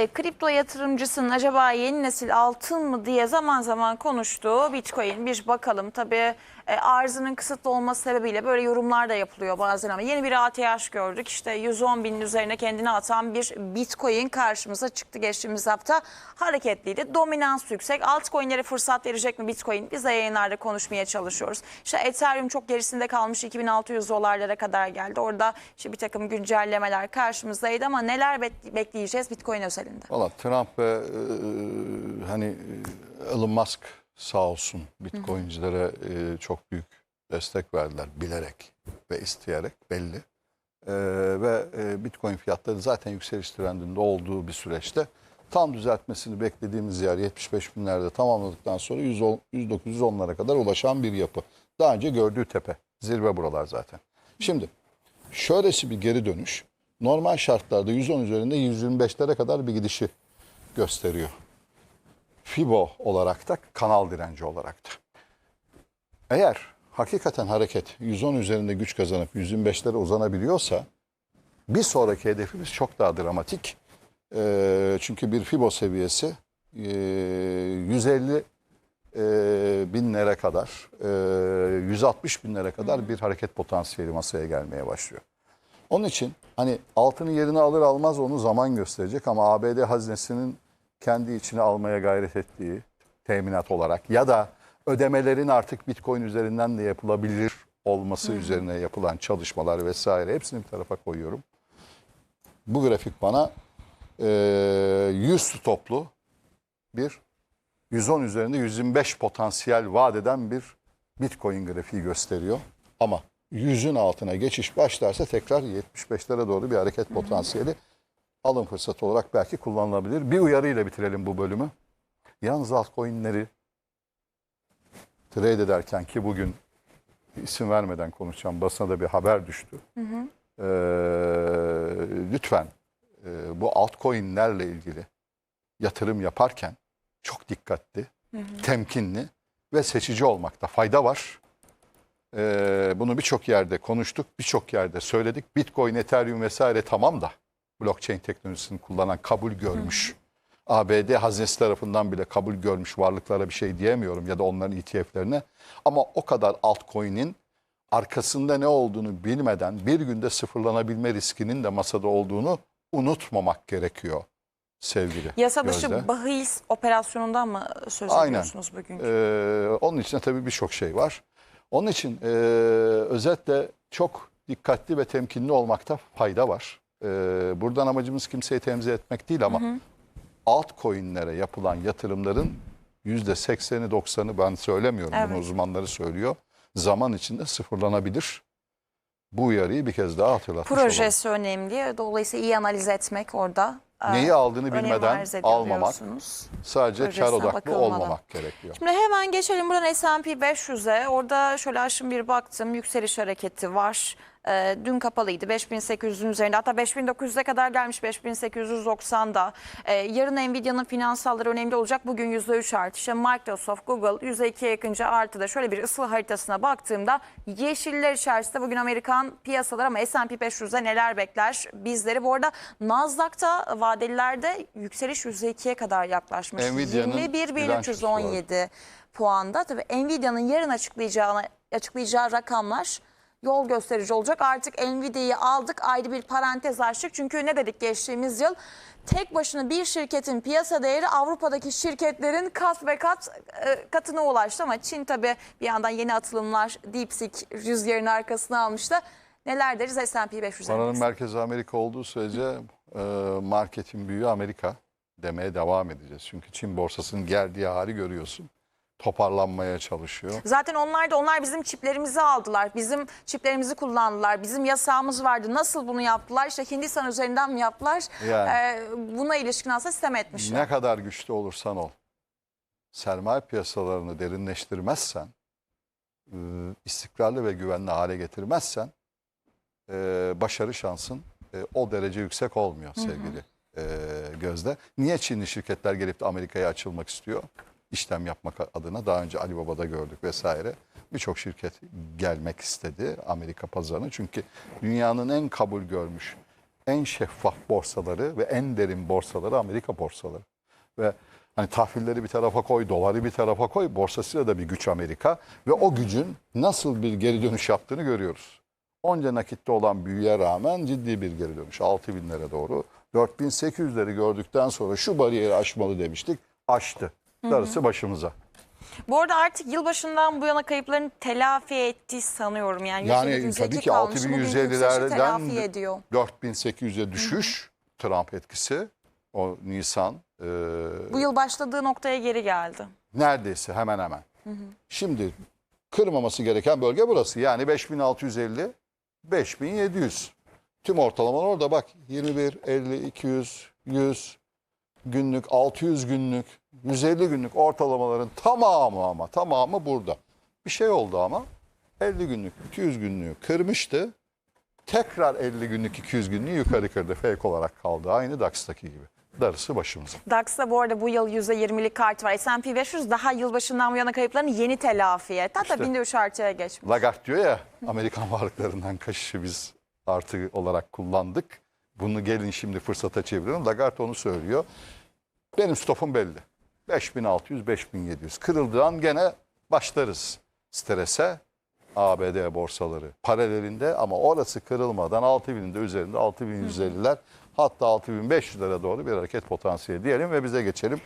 e, kripto yatırımcısının acaba yeni nesil altın mı diye zaman zaman konuştuğu Bitcoin bir bakalım. Tabii e, arzının kısıtlı olması sebebiyle böyle yorumlar da yapılıyor bazen ama yeni bir ATH gördük. İşte 110 binin üzerine kendini atan bir Bitcoin karşımıza çıktı geçtiğimiz hafta. Hareketliydi. Dominans yüksek. Altcoin'lere fırsat verecek mi Bitcoin? Biz de yayınlarda konuşmaya çalışıyoruz. İşte Ethereum çok gerisinde kalmış 2600 dolarlara kadar geldi. Orada işte bir takım güncellemeler karşımızdaydı ama neler bek- bekleyeceğiz Bitcoin özelinde? Valla Trump ve e, hani e, Elon Musk sağ olsun Bitcoin'cilere e, çok büyük destek verdiler bilerek ve isteyerek belli. E, ve e, Bitcoin fiyatları zaten yükseliş trendinde olduğu bir süreçte tam düzeltmesini beklediğimiz yer 75 binlerde tamamladıktan sonra 110 109-110'lara kadar ulaşan bir yapı. Daha önce gördüğü tepe. Zirve buralar zaten. Şimdi şöylesi bir geri dönüş normal şartlarda 110 üzerinde 125'lere kadar bir gidişi gösteriyor. Fibo olarak da kanal direnci olarak da. Eğer hakikaten hareket 110 üzerinde güç kazanıp 125'lere uzanabiliyorsa bir sonraki hedefimiz çok daha dramatik. Ee, çünkü bir Fibo seviyesi e, 150 e, binlere kadar, e, 160 binlere kadar bir hareket potansiyeli masaya gelmeye başlıyor. Onun için hani altının yerini alır almaz onu zaman gösterecek ama ABD haznesinin kendi içine almaya gayret ettiği teminat olarak ya da ödemelerin artık Bitcoin üzerinden de yapılabilir olması üzerine yapılan çalışmalar vesaire hepsini bir tarafa koyuyorum. Bu grafik bana e, 100 stoplu bir 110 üzerinde 125 potansiyel vaat eden bir Bitcoin grafiği gösteriyor. Ama 100'ün altına geçiş başlarsa tekrar 75'lere doğru bir hareket potansiyeli alım fırsatı olarak belki kullanılabilir. Bir uyarıyla bitirelim bu bölümü. Yalnız altcoin'leri trade ederken ki bugün isim vermeden konuşacağım basına da bir haber düştü. Ee, lütfen e, bu altcoin'lerle ilgili yatırım yaparken çok dikkatli, temkinli ve seçici olmakta fayda var. Ee, bunu birçok yerde konuştuk, birçok yerde söyledik. Bitcoin, Ethereum vesaire tamam da blockchain teknolojisini kullanan kabul görmüş. ABD hazinesi tarafından bile kabul görmüş varlıklara bir şey diyemiyorum ya da onların ETF'lerine. Ama o kadar altcoin'in arkasında ne olduğunu bilmeden bir günde sıfırlanabilme riskinin de masada olduğunu unutmamak gerekiyor sevgili Yasa dışı Gözde. bahis operasyonundan mı söz Aynen. ediyorsunuz bugün? Ee, onun içinde tabii birçok şey var. Onun için e, özetle çok dikkatli ve temkinli olmakta fayda var. Ee, buradan amacımız kimseyi temsil etmek değil ama altcoin'lere yapılan yatırımların %80'i 90'ı ben söylemiyorum. Bunu Evet. uzmanları söylüyor. Zaman içinde sıfırlanabilir. Bu uyarıyı bir kez daha hatırlatmış olalım. Projesi önemli. Dolayısıyla iyi analiz etmek orada. Neyi aldığını önem bilmeden almamak, sadece kar projesine odaklı bakılmalı. olmamak gerekiyor. Şimdi hemen geçelim buradan S&P 500'e. Orada şöyle aşın bir baktım. Yükseliş hareketi var. Ee, dün kapalıydı 5800'ün üzerinde hatta 5900'e kadar gelmiş 5890'da. Ee, yarın Nvidia'nın finansalları önemli olacak. Bugün %3 artışı. Microsoft, Google %2'ye yakınca artıda. Şöyle bir ısı haritasına baktığımda yeşiller içerisinde bugün Amerikan piyasalar ama S&P 500'de neler bekler bizleri. Bu arada Nasdaq'ta vadelilerde yükseliş %2'ye kadar yaklaşmış. Nvidia'nın 21.317 puanda. Tabii Nvidia'nın yarın açıklayacağını açıklayacağı rakamlar yol gösterici olacak. Artık Nvidia'yı aldık ayrı bir parantez açtık. Çünkü ne dedik geçtiğimiz yıl? Tek başına bir şirketin piyasa değeri Avrupa'daki şirketlerin kat ve kat e, katına ulaştı. Ama Çin tabii bir yandan yeni atılımlar DeepSeek rüzgarını arkasına almıştı. Neler deriz S&P 500 Paranın merkezi Amerika olduğu sürece e, marketin büyüğü Amerika demeye devam edeceğiz. Çünkü Çin borsasının geldiği hali görüyorsun. Toparlanmaya çalışıyor. Zaten onlar da onlar bizim çiplerimizi aldılar. Bizim çiplerimizi kullandılar. Bizim yasağımız vardı. Nasıl bunu yaptılar? İşte Hindistan üzerinden mi yaptılar? Yani. Ee, buna ilişkin aslında sistem etmişler. Ne kadar güçlü olursan ol, sermaye piyasalarını derinleştirmezsen, e, istikrarlı ve güvenli hale getirmezsen, e, başarı şansın e, o derece yüksek olmuyor sevgili e, Gözde. Niye Çinli şirketler gelip de Amerika'ya açılmak istiyor? İşlem yapmak adına daha önce Alibaba'da gördük vesaire. Birçok şirket gelmek istedi Amerika pazarına. Çünkü dünyanın en kabul görmüş, en şeffaf borsaları ve en derin borsaları Amerika borsaları. Ve hani tahvilleri bir tarafa koy, doları bir tarafa koy, borsasıyla da bir güç Amerika. Ve o gücün nasıl bir geri dönüş yaptığını görüyoruz. Onca nakitte olan büyüye rağmen ciddi bir geri dönüş. 6 binlere doğru. 4800'leri gördükten sonra şu bariyeri aşmalı demiştik. Aştı. Darısı başımıza. Bu arada artık yılbaşından bu yana kayıplarını telafi etti sanıyorum. Yani, Yani %702 tabii ki kalmış. Bugünkü yükselişi telafi 6150'lerden ediyor. 4800'e düşüş Trump etkisi o Nisan e, Bu yıl başladığı noktaya geri geldi. neredeyse hemen hemen. Şimdi kırmaması gereken bölge burası. Yani 5650 5700. Tüm ortalamalar orada bak 21 50 200 100 günlük 600 günlük 150 günlük ortalamaların tamamı ama tamamı burada. Bir şey oldu ama 50 günlük 200 günlüğü kırmıştı. Tekrar 50 günlük 200 günlüğü yukarı kırdı. Fake olarak kaldı. Aynı DAX'taki gibi. Darısı başımıza. DAX'ta bu arada bu yıl %20'lik kart var. S&P 500 daha yılbaşından bu yana kayıplarını yeni telafi etti. Hatta İşte. binde 3 artıya geçmiş. Lagarde diyor ya Amerikan varlıklarından kaçışı biz artı olarak kullandık. Bunu gelin şimdi fırsata çevirelim. Lagarde onu söylüyor. Benim stopum belli. 5600-5700. Kırıldığı gene başlarız strese. ABD borsaları paralelinde ama orası kırılmadan 6000'in de üzerinde 6150'ler hatta 6500'lere doğru bir hareket potansiyeli diyelim ve bize geçelim.